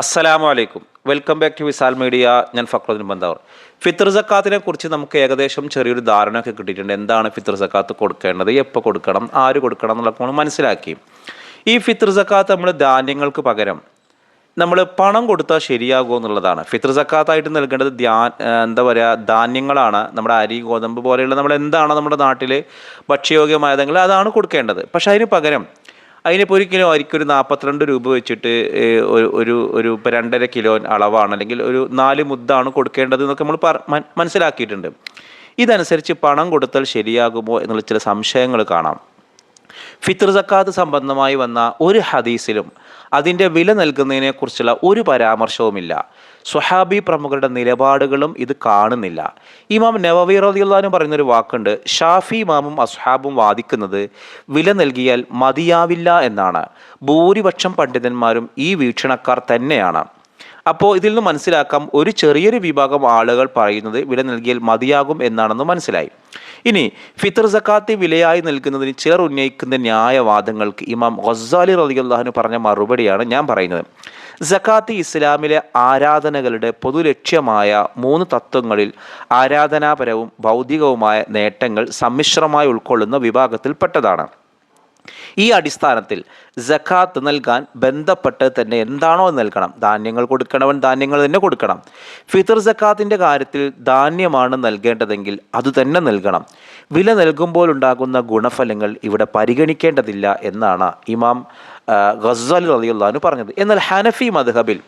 അസ്സലാമു അലൈക്കും welcome back to Visal media. ഞാൻ ഫക്രുദ്ദീൻ ബന്ദാവർ. ഫിത്തർ സക്കാത്തിനെ കുറിച്ച് നമുക്ക് ഏകദേശം ചെറിയൊരു ധാരണയൊക്കെ കിട്ടിയിട്ടുണ്ട്. എന്താണ് ഫിത്തർ സക്കാത്ത് കൊടുക്കേണ്ടത്? എപ്പോൾ കൊടുക്കണം? ആര് കൊടുക്കണം എന്നുള്ളതൊക്കെ നമ്മൾ മനസ്സിലാക്കി. ഈ ഫിത്തർ സക്കാത്ത് നമ്മൾ ധാന്യങ്ങൾക്ക് പകരം നമ്മൾ പണം കൊടുത്താൽ ശരിയാകുമോ എന്നുള്ളതാണ്. ഫിത്തർ സക്കാത്തായിട്ട് നൽകേണ്ടത് ധ്യാ എന്താ പറയുക ധാന്യങ്ങളാണ്. നമ്മുടെ അരി ഗോതമ്പ് പോലെയുള്ള നമ്മൾ എന്താണ് നമ്മുടെ നാട്ടിൽ ഭക്ഷ്യയോഗ്യമായതെങ്കിൽ അതാണ് കൊടുക്കേണ്ടത്. പക്ഷേ അതിന് പകരം അതിനിപ്പോൾ ഒരു കിലോ അരിക്ക് ഒരു നാൽപ്പത്തിരണ്ട് രൂപ വെച്ചിട്ട് ഒരു ഒരു ഇപ്പോൾ രണ്ടര കിലോ അളവാണ്. അല്ലെങ്കിൽ ഒരു നാല് മുദ്ദാണ് കൊടുക്കേണ്ടത് എന്നൊക്കെ നമ്മൾ മനസ്സിലാക്കിയിട്ടുണ്ട്. ഇതനുസരിച്ച് പണം കൊടുത്താൽ ശരിയാകുമോ എന്നുള്ള ചില സംശയങ്ങൾ കാണാം. ഫിത്ർ സക്കാത്ത് സംബന്ധമായി വന്ന ഒരു ഹദീസിലും അതിന്റെ വില നൽകുന്നതിനെക്കുറിച്ചുള്ള ഒരു പരാമർശവുമില്ല. സുഹാബി പ്രമുഖരുടെ നിലപാടുകളും ഇത് കാണുന്നില്ല. ഇമാം നവവി റളിയല്ലാഹു പറയുന്നൊരു വാക്കുണ്ട് ഷാഫി ഇമാമും അസ്ഹാബും വാദിക്കുന്നത് വില നൽകിയാൽ മതിയാവില്ല എന്നാണ്. ഭൂരിപക്ഷം പണ്ഡിതന്മാരും ഈ വീക്ഷണക്കാർ തന്നെയാണ്. അപ്പോൾ ഇതിൽ നിന്ന് മനസ്സിലാക്കാം ഒരു ചെറിയൊരു വിഭാഗം ആളുകൾ പറയുന്നത് വില നൽകിയാൽ മതിയാകും എന്നാണെന്ന് മനസ്സിലായി. ഇനി ഫിത്തർ സക്കാത്ത് വിലയായി നൽകുന്നതിന് ചിലർ ഉന്നയിക്കുന്ന ന്യായവാദങ്ങൾക്ക് ഇമാം ഗസാലി റളിയല്ലാഹു പറഞ്ഞ മറുപടിയാണ് ഞാൻ പറയുന്നത്. സക്കാത്ത് ഇസ്ലാമിലെ ആരാധനകളുടെ പൊതുലക്ഷ്യമായ മൂന്ന് തത്വങ്ങളിൽ ആരാധനാപരവും ഭൗതികവുമായ നേട്ടങ്ങൾ സമ്മിശ്രമായി ഉൾക്കൊള്ളുന്ന വിഭാഗത്തിൽപ്പെട്ടതാണ്. ഈ അടിസ്ഥാനത്തിൽ ജക്കാത്ത് നൽകാൻ ബന്ധപ്പെട്ട് തന്നെ എന്താണോ നൽകണം. ധാന്യങ്ങൾ കൊടുക്കണവൻ ധാന്യങ്ങൾ തന്നെ കൊടുക്കണം. ഫിത്തർ ജക്കാത്തിന്റെ കാര്യത്തിൽ ധാന്യമാണ് നൽകേണ്ടതെങ്കിൽ അതുതന്നെ നൽകണം. വില നൽകുമ്പോൾ ഉണ്ടാകുന്ന ഗുണഫലങ്ങൾ ഇവിടെ പരിഗണിക്കേണ്ടതില്ല എന്നാണ് ഇമാം ഗസൽ റളിയല്ലാഹു പറഞ്ഞത്. എന്നാൽ ഹനഫി മദ്ഹബിൽ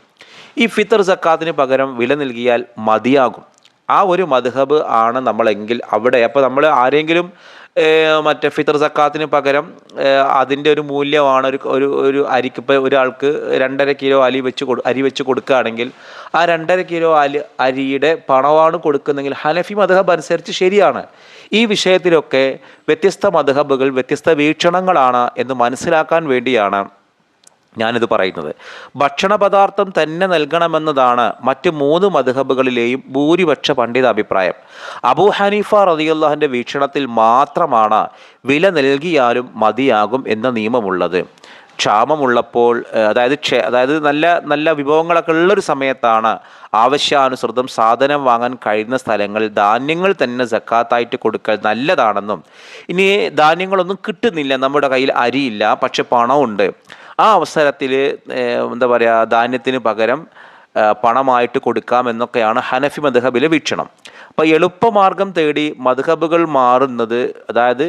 ഈ ഫിത്തർ ജക്കാത്തിന് പകരം വില നൽകിയാൽ മതിയാകും. ആ ഒരു മദ്ഹബ് ആണ് നമ്മളെങ്കിൽ അവിടെ. അപ്പോൾ നമ്മൾ ആരെങ്കിലും മറ്റേ ഫിത്തർ സക്കാത്തിന് പകരം അതിന്റെ ഒരു മൂല്യമാണ് ഒരു ഒരു ഒരു അരിക്ക് ഇപ്പോൾ ഒരാൾക്ക് രണ്ടര കിലോ അരി വെച്ച് കൊടു അരി വെച്ച് കൊടുക്കുകയാണെങ്കിൽ ആ രണ്ടര കിലോ അരി അരിയുടെ പണമാണ് കൊടുക്കുന്നതെങ്കിൽ ഹനഫി മദ്ഹബ് അനുസരിച്ച് ശരിയാണ്. ഈ വിഷയത്തിലൊക്കെ വ്യത്യസ്ത മദ്ഹബുകൾ വ്യത്യസ്ത വീക്ഷണങ്ങളാണ് എന്ന് മനസ്സിലാക്കാൻ വേണ്ടിയാണ് ഞാനിത് പറയുന്നത്. ഭക്ഷണ പദാർത്ഥം തന്നെ നൽകണമെന്നതാണ് മറ്റ് മൂന്ന് മധുഹബുകളിലെയും ഭൂരിപക്ഷ പണ്ഡിത അഭിപ്രായം അബൂ ഹനീഫ റതിയുള്ളാഹിന്റെ വീക്ഷണത്തിൽ മാത്രമാണ് വില നൽകിയാലും മതിയാകും എന്ന നിയമമുള്ളത്. ക്ഷാമമുള്ളപ്പോൾ അതായത് ക്ഷേ അതായത് നല്ല നല്ല വിഭവങ്ങളൊക്കെ ഉള്ളൊരു സമയത്താണ് ആവശ്യാനുസൃതം സാധനം വാങ്ങാൻ കഴിയുന്ന സ്ഥലങ്ങളിൽ ധാന്യങ്ങൾ തന്നെ സക്കാത്തായിട്ട് കൊടുക്കൽ നല്ലതാണെന്നും. ഇനി ധാന്യങ്ങളൊന്നും കിട്ടുന്നില്ല. നമ്മുടെ കയ്യിൽ അരിയില്ല പക്ഷെ പണമുണ്ട്. ആ അവസരത്തിൽ എന്താ പറയുക ധാന്യത്തിന് പകരം പണമായിട്ട് കൊടുക്കാം എന്നൊക്കെയാണ് ഹനഫി മധുഹബിലെ വീക്ഷണം. അപ്പോൾ എളുപ്പമാർഗം തേടി മധുഹബുകൾ മാറുന്നത് അതായത്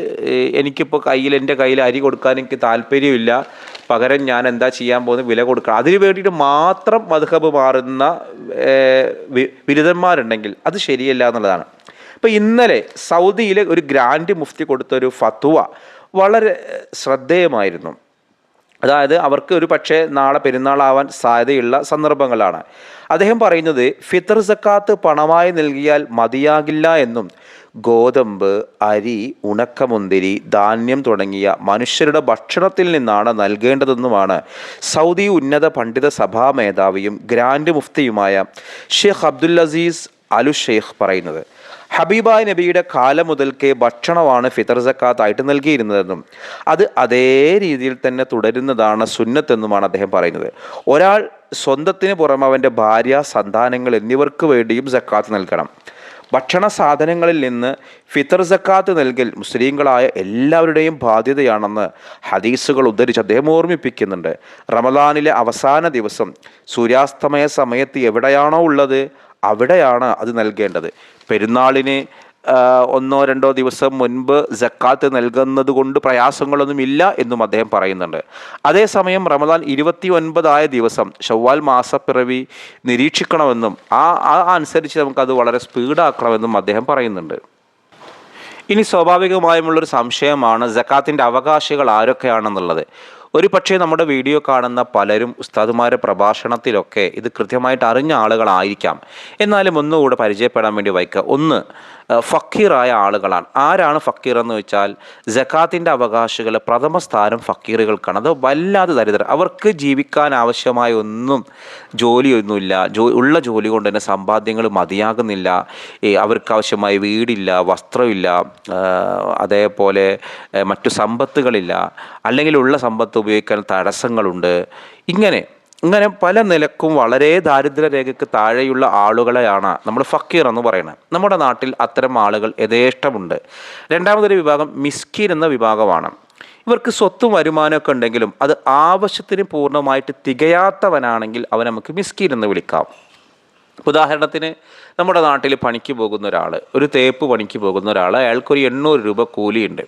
എനിക്കിപ്പോൾ കയ്യിൽ എന്റെ കയ്യിൽ അരി കൊടുക്കാൻ എനിക്ക് താല്പര്യമില്ല പകരം ഞാൻ എന്താ ചെയ്യാൻ പോകുന്നത് വില കൊടുക്കണം. അതിന് വേണ്ടിയിട്ട് മാത്രം മധുഹബ് മാറുന്ന ബിരുദന്മാരുണ്ടെങ്കിൽ അത് ശരിയല്ല എന്നുള്ളതാണ്. ഇപ്പോൾ ഇന്നലെ സൗദിയിലെ ഒരു ഗ്രാൻഡ് മുഫ്തി കൊടുത്ത ഒരു ഫത്വ വളരെ ശ്രദ്ധേയമായിരുന്നു. അതായത് അവർക്ക് ഒരു പക്ഷേ നാളെ പെരുന്നാളാവാൻ സാധ്യതയുള്ള സന്ദർഭങ്ങളാണ്. അദ്ദേഹം പറയുന്നത് ഫിത്തർ സക്കാത്ത് പണമായി നൽകിയാൽ മതിയാകില്ല എന്നും ഗോതമ്പ് അരി ഉണക്കമുന്തിരി ധാന്യം തുടങ്ങിയ മനുഷ്യരുടെ ഭക്ഷണത്തിൽ നിന്നാണ് നൽകേണ്ടതെന്നുമാണ് സൗദി ഉന്നത പണ്ഡിത സഭാ മേധാവിയും grand മുഫ്തിയുമായ Sheikh Abdul Aziz Al Sheikh പറയുന്നത്. ഹബീബായ് നബിയുടെ കാലം മുതൽക്കേ ഭക്ഷണമാണ് ഫിത്തർ സക്കാത്തായിട്ട് നൽകിയിരുന്നതെന്നും അത് അതേ രീതിയിൽ തന്നെ തുടരുന്നതാണ് സുന്നത്തെന്നുമാണ് അദ്ദേഹം പറയുന്നത്. ഒരാൾ സ്വന്തത്തിന് പുറമെ അവന്റെ ഭാര്യ സന്താനങ്ങൾ എന്നിവർക്ക് വേണ്ടിയും സക്കാത്ത് നൽകണം. ഭക്ഷണ സാധനങ്ങളിൽ നിന്ന് ഫിത്തർ സക്കാത്ത് നൽകൽ മുസ്ലിങ്ങളായ എല്ലാവരുടെയും ബാധ്യതയാണെന്ന് ഹദീസുകൾ ഉദ്ധരിച്ച് അദ്ദേഹം ഓർമ്മിപ്പിക്കുന്നുണ്ട്. റമദാനിലെ അവസാന ദിവസം സൂര്യാസ്തമയ സമയത്ത് എവിടെയാണോ ഉള്ളത് അവിടെയാണ് അത് നൽകേണ്ടത്. പെരുന്നാളിന് ഒന്നോ രണ്ടോ ദിവസം മുൻപ് ജക്കാത്ത് നൽകുന്നത് കൊണ്ട് പ്രയാസങ്ങളൊന്നും ഇല്ല എന്നും അദ്ദേഹം പറയുന്നുണ്ട്. അതേസമയം റമദാൻ ഇരുപത്തി ഒൻപതായ ദിവസം ഷവ്വാൽ മാസപ്പിറവി നിരീക്ഷിക്കണമെന്നും ആ ആ അനുസരിച്ച് നമുക്കത് വളരെ സ്പീഡാക്കണമെന്നും അദ്ദേഹം പറയുന്നുണ്ട്. ഇനി സ്വാഭാവികമായുമുള്ളൊരു സംശയമാണ് ജക്കാത്തിന്റെ അവകാശികൾ ആരൊക്കെയാണെന്നുള്ളത്. ഒരു പക്ഷേ നമ്മുടെ വീഡിയോ കാണുന്ന പലരും ഉസ്താദുമാരെ പ്രഭാഷണത്തിലൊക്കെ ഇത് കൃത്യമായിട്ട് അറിഞ്ഞ ആളുകളായിരിക്കാം. എന്നാലും ഒന്നുകൂടെ പരിചയപ്പെടാൻ വേണ്ടി വയ്ക്കുക ഒന്ന് ഫക്കീറായ ആളുകളാണ്. ആരാണ് ഫക്കീർ എന്ന് വെച്ചാൽ ജക്കാത്തിന്റെ അവകാശികൾ പ്രഥമ സ്ഥാനം ഫക്കീറുകൾക്കാണ്. അത് വല്ലാതെ ദരിദ്രർ അവർക്ക് ജീവിക്കാൻ ആവശ്യമായ ഒന്നും ജോലിയൊന്നുമില്ല. ജോ ഉള്ള ജോലി കൊണ്ട് തന്നെ സമ്പാദ്യങ്ങൾ മതിയാകുന്നില്ല. അവർക്ക് ആവശ്യമായ വീടില്ല വസ്ത്രമില്ല അതേപോലെ മറ്റു സമ്പത്തുകളില്ല. അല്ലെങ്കിൽ ഉള്ള സമ്പത്ത് ഉപയോഗിക്കാൻ തടസ്സങ്ങളുണ്ട്. ഇങ്ങനെ ഇങ്ങനെ പല നിലക്കും വളരെ ദാരിദ്ര്യരേഖയ്ക്ക് താഴെയുള്ള ആളുകളെയാണ് നമ്മൾ ഫക്കീർ എന്ന് പറയുന്നത്. നമ്മുടെ നാട്ടിൽ അത്തരം ആളുകൾ യഥേഷ്ടമുണ്ട്. രണ്ടാമതൊരു വിഭാഗം മിസ്കീൻ എന്ന വിഭാഗമാണ്. ഇവർക്ക് സ്വത്തും വരുമാനമൊക്കെ ഉണ്ടെങ്കിലും അത് ആവശ്യത്തിന് പൂർണമായിട്ട് തികയാത്തവനാണെങ്കിൽ അവൻ നമുക്ക് മിസ്കീൻ എന്ന് വിളിക്കാം. ഉദാഹരണത്തിന് നമ്മുടെ നാട്ടിൽ പണിക്ക് പോകുന്ന ഒരാൾ ഒരു തേപ്പ് പണിക്ക് പോകുന്ന ഒരാൾ അയാൾക്കൊരു എണ്ണൂറ് രൂപ കൂലിയുണ്ട്.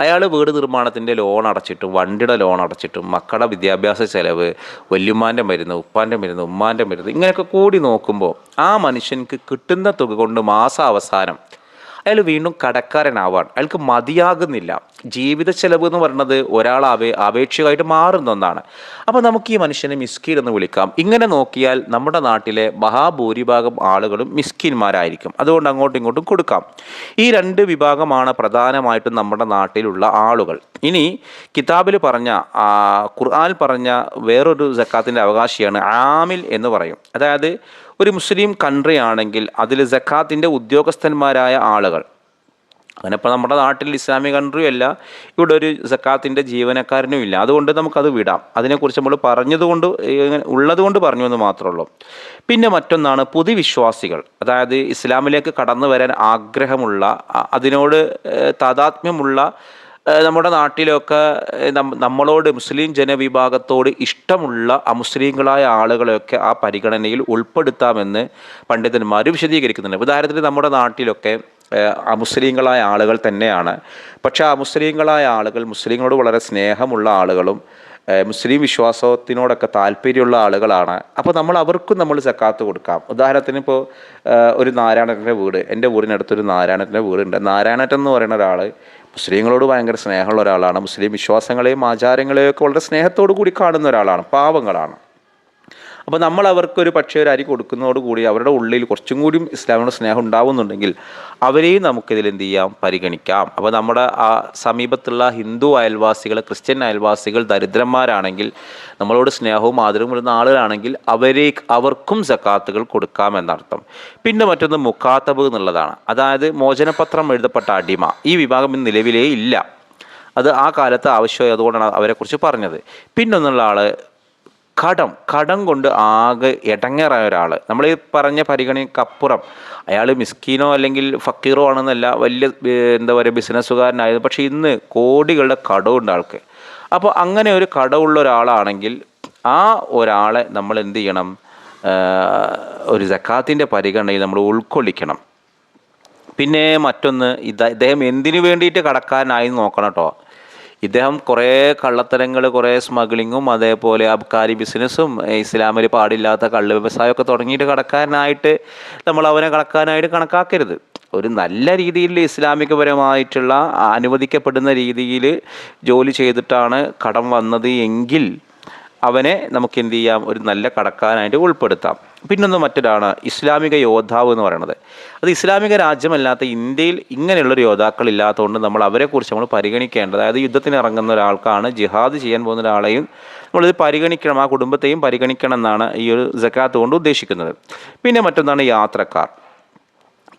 അയാൾ വീട് നിർമ്മാണത്തിന്റെ ലോൺ അടച്ചിട്ടും വണ്ടിയുടെ ലോൺ അടച്ചിട്ടും മക്കളുടെ വിദ്യാഭ്യാസ ചെലവ് വല്യുമ്മാന്റെ മരുന്ന് ഉപ്പാന്റെ മരുന്ന് ഉമ്മാന്റെ മരുന്ന് ഇങ്ങനെയൊക്കെ കൂടി നോക്കുമ്പോൾ ആ മനുഷ്യൻക്ക് കിട്ടുന്ന തുക കൊണ്ട് മാസാവസാനം അയാൾ വീണ്ടും കടക്കാരനാവാൻ. അയാൾക്ക് മതിയാകുന്നില്ല. ജീവിത ചെലവ് എന്ന് പറയുന്നത് ഒരാൾ അവേ അപേക്ഷകമായിട്ട് മാറുന്ന ഒന്നാണ്. അപ്പോൾ നമുക്ക് ഈ മനുഷ്യനെ മിസ്കീൻ എന്ന് വിളിക്കാം. ഇങ്ങനെ നോക്കിയാൽ നമ്മുടെ നാട്ടിലെ മഹാഭൂരിഭാഗം ആളുകളും മിസ്കീന്മാരായിരിക്കും അതുകൊണ്ട് അങ്ങോട്ടും ഇങ്ങോട്ടും കൊടുക്കാം. ഈ രണ്ട് വിഭാഗമാണ് പ്രധാനമായിട്ടും നമ്മുടെ നാട്ടിലുള്ള ആളുകൾ. ഇനി കിതാബിൽ പറഞ്ഞ ഖുർആൻ പറഞ്ഞ വേറൊരു സക്കാത്തിന്റെ അവകാശിയാണ് ആമിൽ എന്ന് പറയും. അതായത് ഒരു മുസ്ലിം കൺട്രി ആണെങ്കിൽ അതിൽ ജക്കാത്തിന്റെ ഉദ്യോഗസ്ഥന്മാരായ ആളുകൾ. അങ്ങനെ ഇപ്പോൾ നമ്മുടെ നാട്ടിൽ ഇസ്ലാമിക കൺട്രിയും അല്ല ഇവിടെ ഒരു സക്കാത്തിന്റെ ജീവനക്കാരനും ഇല്ല. അതുകൊണ്ട് നമുക്കത് വിടാം. അതിനെക്കുറിച്ച് നമ്മൾ പറഞ്ഞതുകൊണ്ട് ഉള്ളതുകൊണ്ട് പറഞ്ഞു എന്ന് മാത്രമേ ഉള്ളൂ. പിന്നെ മറ്റൊന്നാണ് പുതുവിശ്വാസികൾ. അതായത് ഇസ്ലാമിലേക്ക് കടന്നു വരാൻ ആഗ്രഹമുള്ള അതിനോട് താതാത്മ്യമുള്ള നമ്മുടെ നാട്ടിലൊക്കെ നമ്മളോട് മുസ്ലിം ജനവിഭാഗത്തോട് ഇഷ്ടമുള്ള അമുസ്ലിങ്ങളായ ആളുകളെയൊക്കെ ആ പരിഗണനയിൽ ഉൾപ്പെടുത്താമെന്ന് പണ്ഡിതന്മാർ വിശദീകരിക്കുന്നുണ്ട്. ഉദാഹരണത്തിന് നമ്മുടെ നാട്ടിലൊക്കെ അമുസ്ലിങ്ങളായ ആളുകൾ തന്നെയാണ്. പക്ഷേ ആ മുസ്ലിങ്ങളായ ആളുകൾ മുസ്ലിങ്ങളോട് വളരെ സ്നേഹമുള്ള ആളുകളും മുസ്ലിം വിശ്വാസത്തിനോടൊക്കെ താല്പര്യമുള്ള ആളുകളാണ്. അപ്പോൾ നമ്മൾ അവർക്കും നമ്മൾ സക്കാത്ത് കൊടുക്കാം. ഉദാഹരണത്തിന് ഇപ്പോൾ ഒരു നാരായണന്റെ വീട് എന്റെ വീടിനടുത്തൊരു നാരായണന്റെ വീടുണ്ട്. നാരായണൻ എന്ന് പറയുന്ന ഒരാൾ മുസ്ലിങ്ങളോട് ഭയങ്കര സ്നേഹമുള്ള ഒരാളാണ്. മുസ്ലിം വിശ്വാസങ്ങളെയും ആചാരങ്ങളെയും ഒക്കെ വളരെ സ്നേഹത്തോടു കൂടി കാണുന്ന ഒരാളാണ്. പാവങ്ങളാണ്. അപ്പോൾ നമ്മൾ അവർക്ക് ഒരു പക്ഷേ ഒരു അരി കൊടുക്കുന്നതോടുകൂടി അവരുടെ ഉള്ളിൽ കുറച്ചും കൂടി ഇസ്ലാമിനോട് സ്നേഹം ഉണ്ടാവുന്നുണ്ടെങ്കിൽ അവരെയും നമുക്കിതിൽ എന്ത് ചെയ്യാം? പരിഗണിക്കാം. അപ്പോൾ നമ്മുടെ ആ സമീപത്തുള്ള ഹിന്ദു അയൽവാസികൾ ക്രിസ്ത്യൻ അയൽവാസികൾ ദരിദ്രന്മാരാണെങ്കിൽ നമ്മളോട് സ്നേഹവും ആദരവും വരുന്ന ആളുകളാണെങ്കിൽ അവരെ അവർക്കും സക്കാത്തുകൾ കൊടുക്കാം എന്നർത്ഥം. പിന്നെ മറ്റൊന്ന് മുക്കാത്തബ് എന്നുള്ളതാണ്. അതായത് മോചനപത്രം എഴുതപ്പെട്ട അടിമ. ഈ വിഭാഗം ഇന്ന് നിലവിലേ ഇല്ല. അത് ആ കാലത്ത് ആവശ്യമായി അതുകൊണ്ടാണ് അവരെക്കുറിച്ച് പറഞ്ഞത്. പിന്നൊന്നുള്ള ആൾ കടം കടം കൊണ്ട് ആകെ ഇടങ്ങേറായ ഒരാൾ നമ്മൾ ഈ പറഞ്ഞ പരിഗണനക്കപ്പുറം അയാൾ മിസ്കീനോ അല്ലെങ്കിൽ ഫക്കീറോ ആണെന്നല്ല വലിയ എന്താ പറയുക ബിസിനസ്സുകാരനായത്. പക്ഷേ ഇന്ന് കോടികളുടെ കടമുണ്ട് ആൾക്ക്. അപ്പോൾ അങ്ങനെ ഒരു കടമുള്ള ഒരാളാണെങ്കിൽ ആ ഒരാളെ നമ്മൾ എന്ത് ചെയ്യണം? ഒരു ജക്കാത്തിന്റെ പരിഗണനയിൽ നമ്മൾ ഉൾക്കൊള്ളിക്കണം. പിന്നെ മറ്റൊന്ന് ഇത് ഇദ്ദേഹം എന്തിനു വേണ്ടിയിട്ട് കടക്കാരനായി നോക്കണം കേട്ടോ. ഇദ്ദേഹം കുറേ കള്ളത്തരങ്ങൾ കുറേ സ്മഗ്ലിങ്ങും അതേപോലെ അബ്കാരി ബിസിനസ്സും ഇസ്ലാമിൽ പാടില്ലാത്ത കള്ള് വ്യവസായമൊക്കെ തുടങ്ങിയിട്ട് കടക്കാരനായിട്ട് നമ്മൾ അവനെ കടക്കാനായിട്ട് കണക്കാക്കരുത്. ഒരു നല്ല രീതിയിൽ ഇസ്ലാമികപരമായിട്ടുള്ള അനുവദിക്കപ്പെടുന്ന രീതിയിൽ ജോലി ചെയ്തിട്ടാണ് കടം വന്നത് എങ്കിൽ അവനെ നമുക്ക് എന്ത് ചെയ്യാം? ഒരു നല്ല കടക്കാനായിട്ട് ഉൾപ്പെടുത്താം. പിന്നൊന്ന് മറ്റൊരാണ് ഇസ്ലാമിക യോദ്ധാവ് എന്ന് പറയുന്നത്. അത് ഇസ്ലാമിക രാജ്യമല്ലാത്ത ഇന്ത്യയിൽ ഇങ്ങനെയുള്ളൊരു യോദ്ധാക്കൾ ഇല്ലാത്തതുകൊണ്ട് നമ്മൾ അവരെക്കുറിച്ച് നമ്മൾ പരിഗണിക്കേണ്ടത്. അതായത് യുദ്ധത്തിന് ഇറങ്ങുന്ന ഒരാൾക്കാണ് ജിഹാദ് ചെയ്യാൻ പോകുന്ന ഒരാളെയും നമ്മളിത് പരിഗണിക്കണം ആ കുടുംബത്തെയും പരിഗണിക്കണം എന്നാണ് ഈ ഒരു ജക്കാത്ത് കൊണ്ട് ഉദ്ദേശിക്കുന്നത്. പിന്നെ മറ്റൊന്നാണ് യാത്രക്കാർ.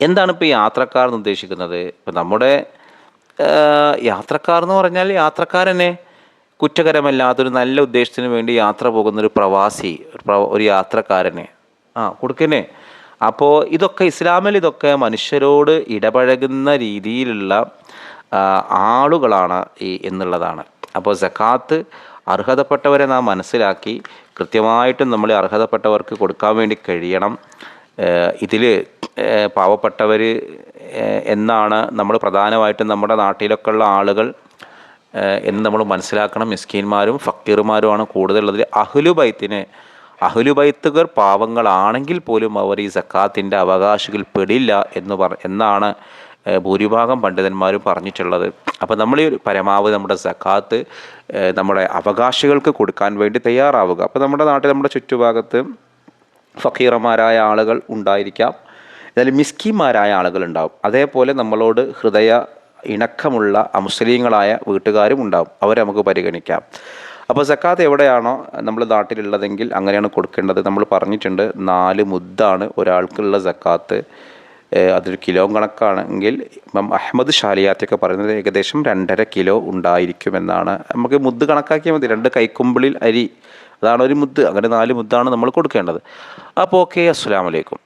എന്താണ് ഇപ്പോൾ യാത്രക്കാർ എന്ന് ഉദ്ദേശിക്കുന്നത്? ഇപ്പം നമ്മുടെ യാത്രക്കാർ എന്ന് പറഞ്ഞാൽ യാത്രക്കാരനെ കുറ്റകരമല്ലാത്തൊരു നല്ല ഉദ്ദേശത്തിന് വേണ്ടി യാത്ര പോകുന്ന ഒരു പ്രവാസി ഒരു പ്രവ- ഒരു യാത്രക്കാരനെ. ആ കൊടുക്കന്നെ അപ്പോൾ ഇതൊക്കെ ഇസ്ലാമിൽ ഇതൊക്കെ മനുഷ്യരോട് ഇടപഴകുന്ന രീതിയിലുള്ള ആളുകളാണ് ഈ എന്നുള്ളതാണ്. അപ്പോൾ സക്കാത്ത് അർഹതപ്പെട്ടവരെ നാം മനസ്സിലാക്കി കൃത്യമായിട്ടും നമ്മൾ അർഹതപ്പെട്ടവർക്ക് കൊടുക്കാൻ വേണ്ടി കഴിയണം. ഇതിൽ പാവപ്പെട്ടവർ എന്നാണ് നമ്മൾ പ്രധാനമായിട്ടും നമ്മുടെ നാട്ടിലൊക്കെ ഉള്ള ആളുകൾ എന്ന് നമ്മൾ മനസ്സിലാക്കണം. മിസ്കീന്മാരും ഫക്കീർമാരുമാണ് കൂടുതലുള്ളത്. അഹ്ലുബൈത്തിന് അഹ്ലുബൈത്തുകർ പാവങ്ങളാണെങ്കിൽ പോലും അവർ ഈ സക്കാത്തിന്റെ അവകാശികൾ പെടില്ല എന്ന് പറ എന്നാണ് ഭൂരിഭാഗം പണ്ഡിതന്മാരും പറഞ്ഞിട്ടുള്ളത്. അപ്പോൾ നമ്മൾ പരമാവധി നമ്മുടെ സക്കാത്ത് നമ്മുടെ അവകാശികൾക്ക് കൊടുക്കാൻ വേണ്ടി തയ്യാറാവുക. അപ്പോൾ നമ്മുടെ നാട്ടിൽ നമ്മുടെ ചുറ്റുഭാഗത്ത് ഫക്കീറന്മാരായ ആളുകൾ ഉണ്ടായിരിക്കാം. എന്നാലും മിസ്കിമാരായ ആളുകൾ ഉണ്ടാവും. അതേപോലെ നമ്മളോട് ഹൃദയ ഇണക്കമുള്ള അമുസ്ലിങ്ങളായ വീട്ടുകാരും ഉണ്ടാവും. അവരെ നമുക്ക് പരിഗണിക്കാം. അപ്പോൾ സക്കാത്ത് എവിടെയാണോ നമ്മൾ നാട്ടിലുള്ളതെങ്കിൽ അങ്ങനെയാണ് കൊടുക്കേണ്ടത്. നമ്മൾ പറഞ്ഞിട്ടുണ്ട് നാല് മുദ്ദാണ് ഒരാൾക്കുള്ള സക്കാത്ത്. അതൊരു കിലോ കണക്കാണെങ്കിൽ ഇപ്പം അഹമ്മദ് ഷാലിയാത്തൊക്കെ പറയുന്നത് ഏകദേശം രണ്ടര കിലോ ഉണ്ടായിരിക്കുമെന്നാണ്. നമുക്ക് മുദ്ദ് കണക്കാക്കിയാൽ മതി. രണ്ട് കൈക്കുമ്പിളിൽ അരി അതാണ് ഒരു മുദ്ദ് അങ്ങനെ നാല് മുദ്ദാണ് നമ്മൾ കൊടുക്കേണ്ടത്. അപ്പോൾ ഓക്കെ അസ്സാം വലൈക്കും